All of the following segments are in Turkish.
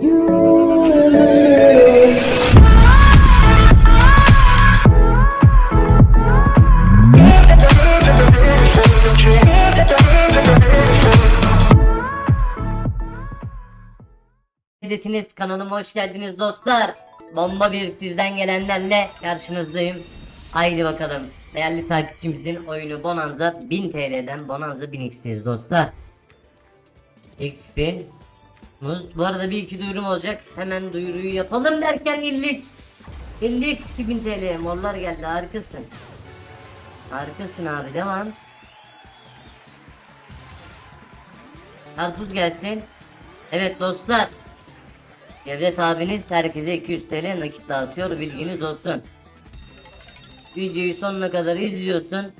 Milletiniz kanalıma hoş geldiniz dostlar. Bomba bir sizden gelenlerle karşınızdayım. Haydi bakalım. Değerli takipçimizin oyunu Bonanza 1000 TL'den Bonanza 1000 X'teyiz dostlar. X1000 bu, arada bir iki duyurum olacak. Hemen duyuruyu yapalım derken 50x. 50 2000 TL mollar geldi harikasın. Harikasın abi devam. Karpuz gelsin. Evet dostlar. Devlet abiniz herkese 200 TL nakit dağıtıyor bilginiz olsun. Videoyu sonuna kadar izliyorsun.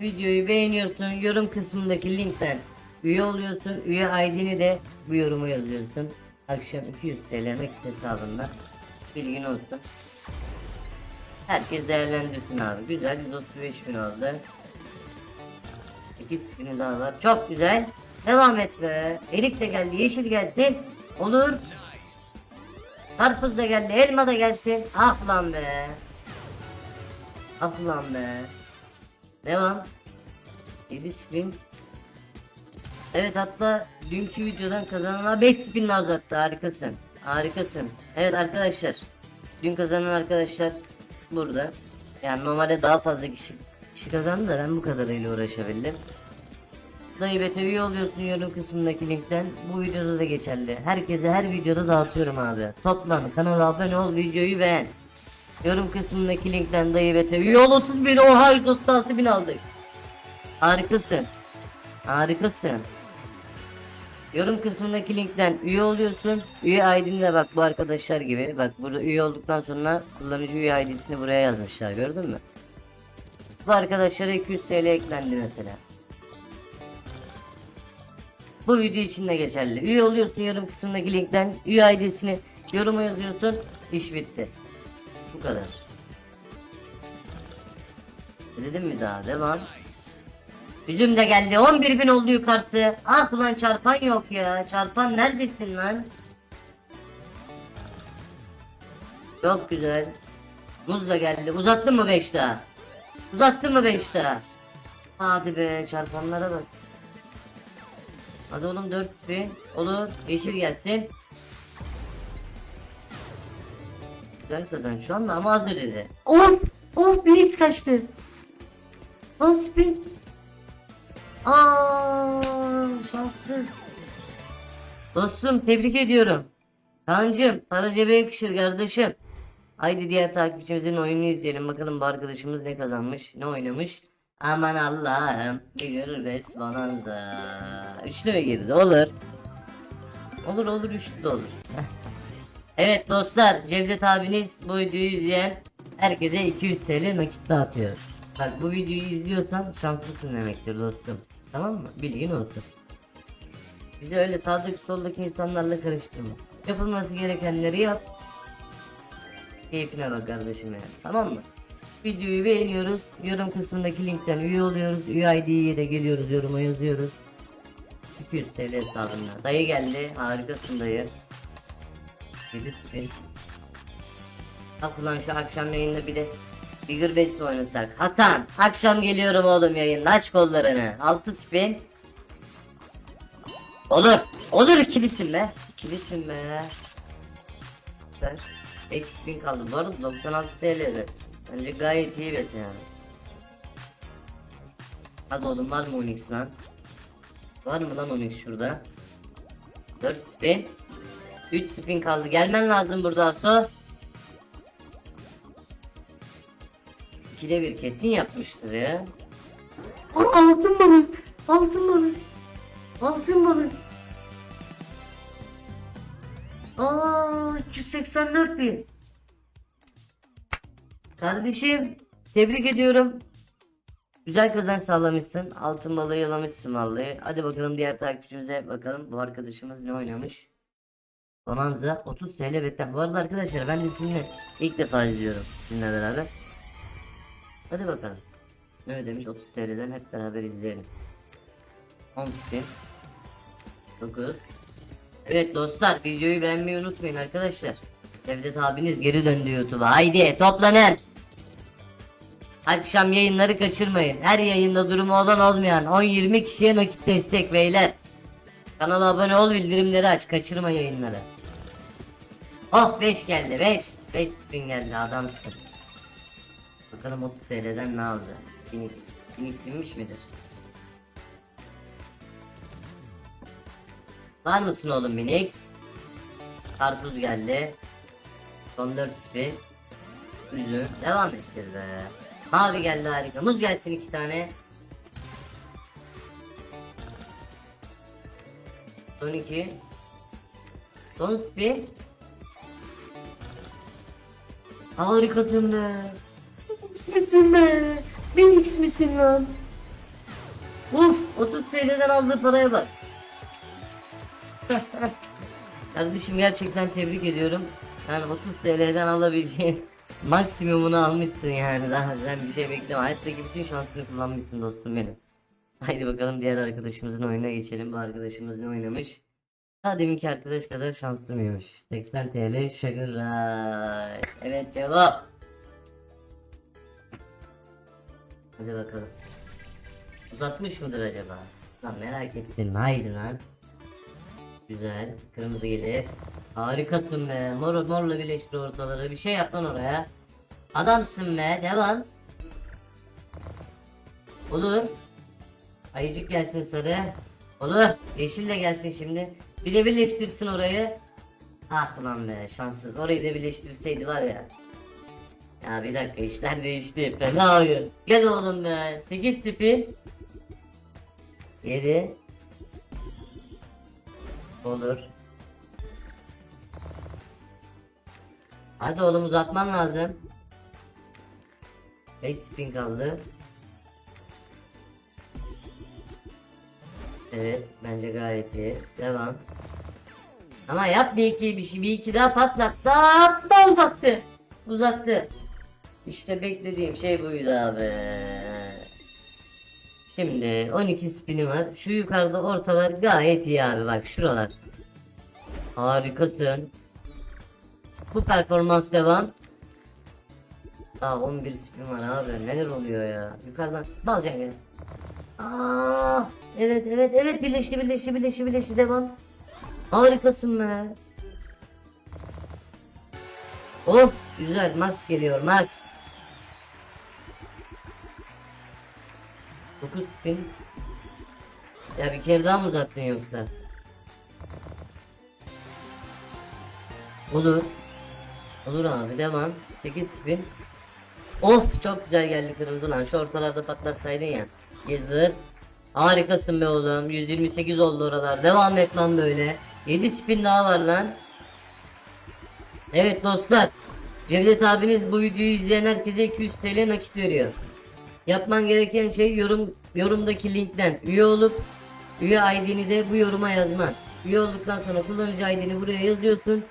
Videoyu beğeniyorsun yorum kısmındaki linkten üye oluyorsun. Üye ID'ni de bu yoruma yazıyorsun. Akşam 200 TL nakit hesabında. Bilgin olsun. Herkes değerlendirsin abi. Güzel 135 bin oldu. 2 spini daha var. Çok güzel. Devam et be. Erik de geldi. Yeşil gelsin. Olur. Karpuz da geldi. Elma da gelsin. Ah lan be. Ah lan be. Devam. 7 spin. Evet hatta dünkü videodan kazanana 5 spin daha uzattı. Harikasın. Harikasın. Evet arkadaşlar. Dün kazanan arkadaşlar burada. Yani normalde daha fazla kişi, kişi kazandı da ben bu kadarıyla uğraşabildim. Dayı bete üye oluyorsun yorum kısmındaki linkten. Bu videoda da geçerli. Herkese her videoda dağıtıyorum abi. Toplan kanala abone ol videoyu beğen. Yorum kısmındaki linkten dayı bete üye ol 30 bin oha 136 bin aldık. Harikasın. Harikasın. Yorum kısmındaki linkten üye oluyorsun. Üye ID'ni de bak bu arkadaşlar gibi. Bak burada üye olduktan sonra kullanıcı üye ID'sini buraya yazmışlar gördün mü? Bu arkadaşlara 200 TL eklendi mesela. Bu video için de geçerli. Üye oluyorsun yorum kısmındaki linkten üye ID'sini yoruma yazıyorsun. İş bitti. Bu kadar. Dedim mi daha? Devam. Üzüm de geldi. 11 bin oldu yukarısı. Ah ulan çarpan yok ya. Çarpan neredesin lan? Çok güzel. Muz da geldi. Uzattın mı 5 daha? Uzattın mı 5 daha? Hadi be çarpanlara bak. Hadi oğlum 4 bin. Olur. Yeşil gelsin. Güzel kazan şu anda ama az ödedi. Of! Of 1x kaçtı. 10 spin. Aa, şanssız. Dostum tebrik ediyorum. Kancım para cebe yakışır kardeşim. Haydi diğer takipçimizin oyununu izleyelim. Bakalım bu arkadaşımız ne kazanmış, ne oynamış. Aman Allah'ım. Bir bes bonanza. Üçlü mü girdi? Olur. Olur olur üçlü de olur. evet dostlar Cevdet abiniz bu videoyu izleyen herkese 200 TL nakit dağıtıyor. Bak bu videoyu izliyorsan şanslısın demektir dostum. Tamam mı? Bilgin olsun. Bizi öyle sağdaki soldaki insanlarla karıştırma. Yapılması gerekenleri yap. Keyfine bak kardeşim ya. Tamam mı? Videoyu beğeniyoruz. Yorum kısmındaki linkten üye oluyoruz. Üye ID'ye de geliyoruz. Yoruma yazıyoruz. 200 TL hesabında. Dayı geldi. Harikasın dayı. 7 spin. Ah ulan şu akşam yayında bir de Bigger Base mi oynasak? Hasan akşam geliyorum oğlum yayında aç kollarını. 6 spin. Olur. Olur ikilisin be. İkilisin be. Ver. 5 spin kaldı. Bu arada 96 TL evet. Bence gayet iyi bet yani. Hadi oğlum var mı Onyx lan? Var mı lan Onyx şurada? 4 spin. 3 spin kaldı. Gelmen lazım burada Aso. 2'de bir kesin yapmıştır ya. Aa, altın balık. Altın balık. Altın balık. Aa 384 bin. Kardeşim tebrik ediyorum. Güzel kazanç sağlamışsın. Altın balığı yalamışsın vallahi. Hadi bakalım diğer takipçimize bakalım. Bu arkadaşımız ne oynamış? Bonanza 30 TL betten. Bu arada arkadaşlar ben de sizinle ilk defa izliyorum. Sizinle beraber. Hadi bakalım. Ne ödemiş 30 TL'den hep beraber izleyelim. 10 spin. 9 Evet dostlar videoyu beğenmeyi unutmayın arkadaşlar. Devlet abiniz geri döndü YouTube'a. Haydi toplanın. Akşam yayınları kaçırmayın. Her yayında durumu olan olmayan 10-20 kişiye nakit destek beyler. Kanala abone ol bildirimleri aç kaçırma yayınları. Oh 5 geldi 5. 5 spin geldi adamsın. Bakalım 30 TL'den ne aldı? 1000x. 1000x inmiş midir? Var mısın oğlum Minix? Karpuz geldi. Son 4 spin. Üzüm. Devam ettir be. Mavi geldi harika. Muz gelsin iki tane. Son 2. Son spin. Harikasın be. Misin be? 1000x misin lan? Uf 30 TL'den aldığı paraya bak. Kardeşim gerçekten tebrik ediyorum. Yani 30 TL'den alabileceğin maksimumunu almışsın yani daha sen bir şey bekleme. Hayattaki bütün şansını kullanmışsın dostum benim. Haydi bakalım diğer arkadaşımızın oyununa geçelim. Bu arkadaşımız ne oynamış? Daha deminki arkadaş kadar şanslı mıymış? 80 TL Sugar. Evet cevap. Hadi bakalım. Uzatmış mıdır acaba? Lan merak ettim. Haydi lan. Güzel. Kırmızı gelir. Harikasın be. Mor, morla birleştir ortaları. Bir şey yap lan oraya. Adamsın be. Devam. Olur. Ayıcık gelsin sarı. Olur. Yeşil de gelsin şimdi. Bir de birleştirsin orayı. Ah lan be şanssız. Orayı da birleştirseydi var ya. Ya bir dakika işler değişti. Fena oyun. Gel oğlum be. 8 tipi. 7. Olur. Hadi oğlum uzatman lazım. 5 spin kaldı. Evet bence gayet iyi. Devam. Ama yap bir iki bir şey bir iki daha patlat. Daha da uzattı. Uzattı. İşte beklediğim şey buydu abi. Şimdi 12 spini var. Şu yukarıda ortalar gayet iyi abi bak şuralar. Harikasın. Bu performans devam. Aa 11 spin var abi neler oluyor ya. Yukarıdan balcan gelsin. Aa evet evet evet birleşti birleşti birleşti birleşti devam. Harikasın be. Of güzel Max geliyor Max. 9 spin. Ya bir kere daha mı uzattın yoksa? Olur. Olur abi devam. 8 spin. Of çok güzel geldi kırmızı lan. Şu ortalarda patlatsaydın ya. Gezdir. Harikasın be oğlum. 128 oldu oralar. Devam et lan böyle. 7 spin daha var lan. Evet dostlar. Cevdet abiniz bu videoyu izleyen herkese 200 TL nakit veriyor. Yapman gereken şey yorum yorumdaki linkten üye olup üye ID'ni de bu yoruma yazman. Üye olduktan sonra kullanıcı ID'ni buraya yazıyorsun.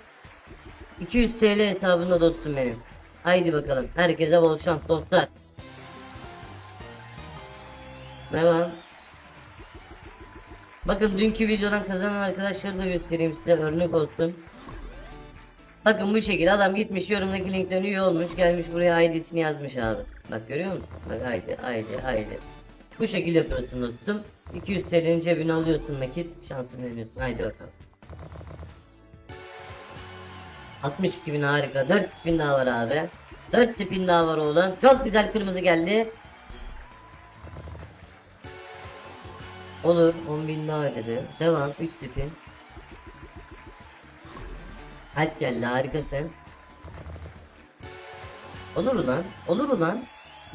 200 TL hesabında dostum benim. Haydi bakalım. Herkese bol şans dostlar. Devam. Bakın dünkü videodan kazanan arkadaşları da göstereyim size örnek olsun. Bakın bu şekilde adam gitmiş yorumdaki linkten üye olmuş gelmiş buraya ID'sini yazmış abi. Bak görüyor musun? Bak ID ID ID. Bu şekilde yapıyorsun dostum. 200 TL'nin cebine alıyorsun nakit şansını deniyorsun. Haydi bakalım. 62 bin harika. 4 bin daha var abi. 4 tipin daha var oğlum. Çok güzel kırmızı geldi. Olur 10 bin daha ödedi. Devam 3 tipin. Alp geldi harikasın. Olur ulan. Olur ulan.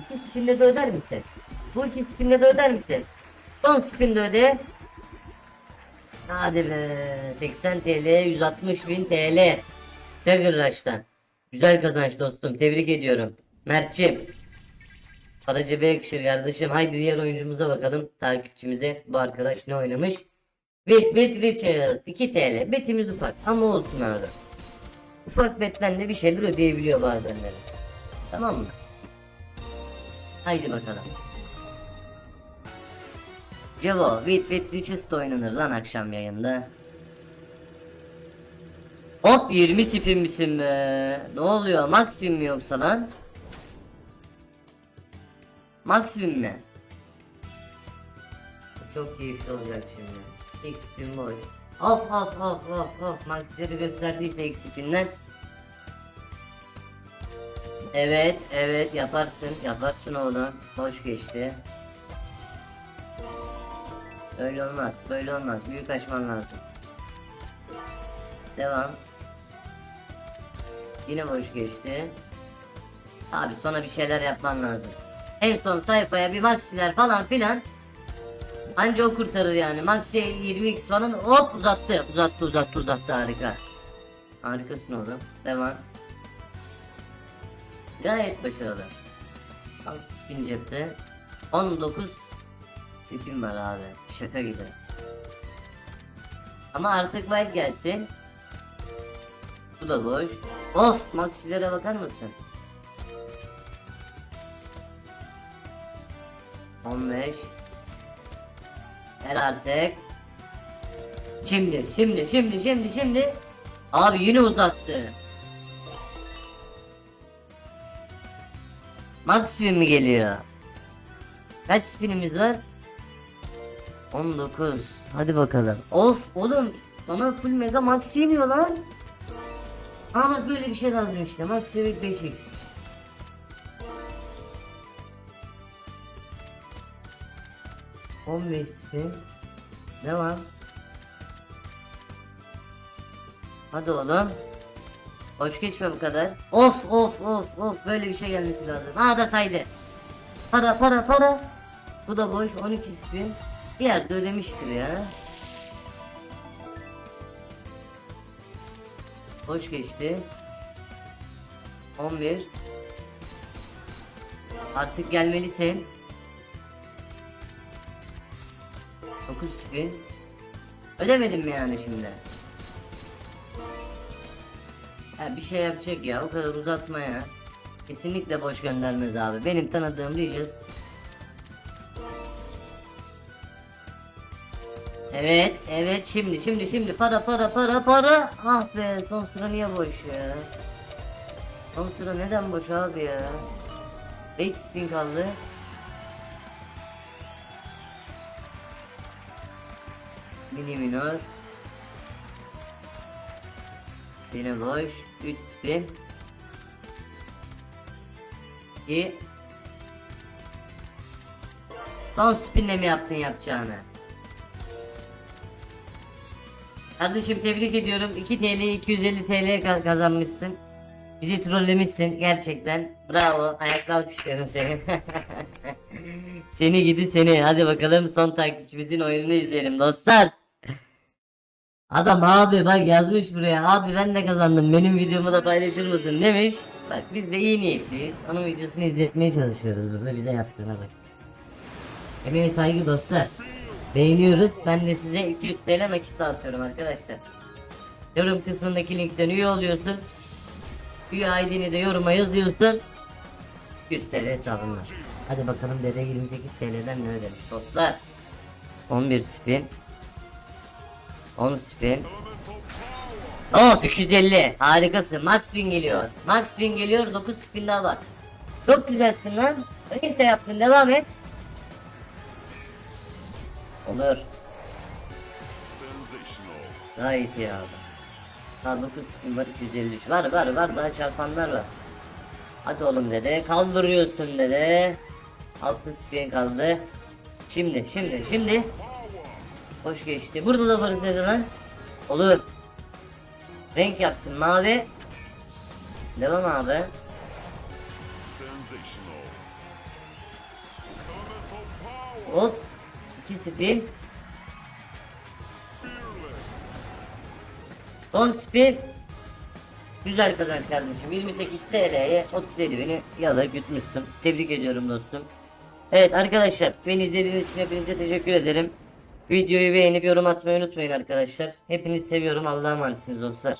İki spinle de öder misin? Bu iki spinle de öder misin? Son spinde öde. Hadi be. 80 TL 160 bin TL. Sugar Rush'tan. Güzel kazanç dostum. Tebrik ediyorum. Mert'ciğim. Para cebe yakışır kardeşim. Haydi diğer oyuncumuza bakalım. Takipçimize. Bu arkadaş ne oynamış? With with Richards 2 TL. Betimiz ufak ama olsun abi. Ufak betten de bir şeyler ödeyebiliyor bazenleri. Tamam mı? Haydi bakalım. Cevo with Richards da oynanır lan akşam yayında. Hop 20 spin misin be? Ne oluyor? Max spin mi yoksa lan? Max spin mi? Çok keyifli olacak şimdi. X spin boş. Of of of of of. Max'leri gösterdiyse X spinler. Evet evet yaparsın yaparsın oğlum. Hoş geçti. Böyle olmaz böyle olmaz. Büyük açman lazım. Devam. Yine boş geçti. Abi sonra bir şeyler yapman lazım. En son sayfaya bir maxiler falan filan. Anca o kurtarır yani. Maxi 20x falan hop uzattı. Uzattı uzattı uzattı harika. Harikasın oğlum. Devam. Gayet başarılı. Al spin cepte. 19 spin var abi. Şaka gibi. Ama artık wild gelsin. Bu da boş. Of maxilere bakar mısın? 15 Ver artık. Şimdi, şimdi, şimdi, şimdi, şimdi. Abi yine uzattı. Max spin mi geliyor? Kaç spinimiz var? 19. Hadi bakalım. Of oğlum bana full mega max iniyor lan. Aa bak böyle bir şey lazım işte. Max evet 5x. On beş spin. Devam. Hadi oğlum. Hoş geçme bu kadar. Of of of of böyle bir şey gelmesi lazım. Ha da saydı. Para para para. Bu da boş 12 spin. Bir yerde ödemiştir ya. Hoş geçti. 11 Artık gelmelisin. 9 spin. Ödemedim mi yani şimdi? Ha bir şey yapacak ya o kadar uzatma ya. Kesinlikle boş göndermez abi. Benim tanıdığım Regis. Evet, evet şimdi şimdi şimdi para para para para. Ah be son sıra niye boş ya? Son sıra neden boş abi ya? 5 spin kaldı. Mini minor. Yine boş. 3 spin. 2 Son spinle mi yaptın yapacağını? Kardeşim tebrik ediyorum. 2 TL 250 TL ka- kazanmışsın. Bizi trollemişsin gerçekten. Bravo. Ayakta alkışlıyorum seni. seni gidi seni. Hadi bakalım son takipçimizin oyununu izleyelim dostlar. Adam abi bak yazmış buraya. Abi ben de kazandım. Benim videomu da paylaşır mısın demiş. Bak biz de iyi niyetliyiz. Onun videosunu izletmeye çalışıyoruz burada. Bize yaptığına bak. Emeğe saygı dostlar. Beğeniyoruz. Ben de size 200 TL nakit dağıtıyorum arkadaşlar. Yorum kısmındaki linkten üye oluyorsun. Üye ID'ni de yoruma yazıyorsun. 100 TL hesabından. Hadi bakalım dede 28 TL'den ne ödemiş dostlar. 11 spin. 10 spin. Oh 250. Harikasın. Max spin geliyor. Max spin geliyor. 9 spin daha var. Çok güzelsin lan. Renk de yaptın. Devam et. Olur. Gayet iyi abi. Daha 9 spin var 253 var var var daha çarpanlar var. Hadi oğlum dede kaldırıyorsun dede. 6 spin kaldı. Şimdi şimdi şimdi. Hoş geçti. Burada da varız dede lan. Olur. Renk yapsın mavi. Devam abi. Hop. 2 spin. Son spin. Güzel kazanç kardeşim. 28 TL'ye 37 beni yala gütmüşsün. Tebrik ediyorum dostum. Evet arkadaşlar beni izlediğiniz için hepinize teşekkür ederim. Videoyu beğenip yorum atmayı unutmayın arkadaşlar. Hepinizi seviyorum. Allah'a emanetsiniz dostlar.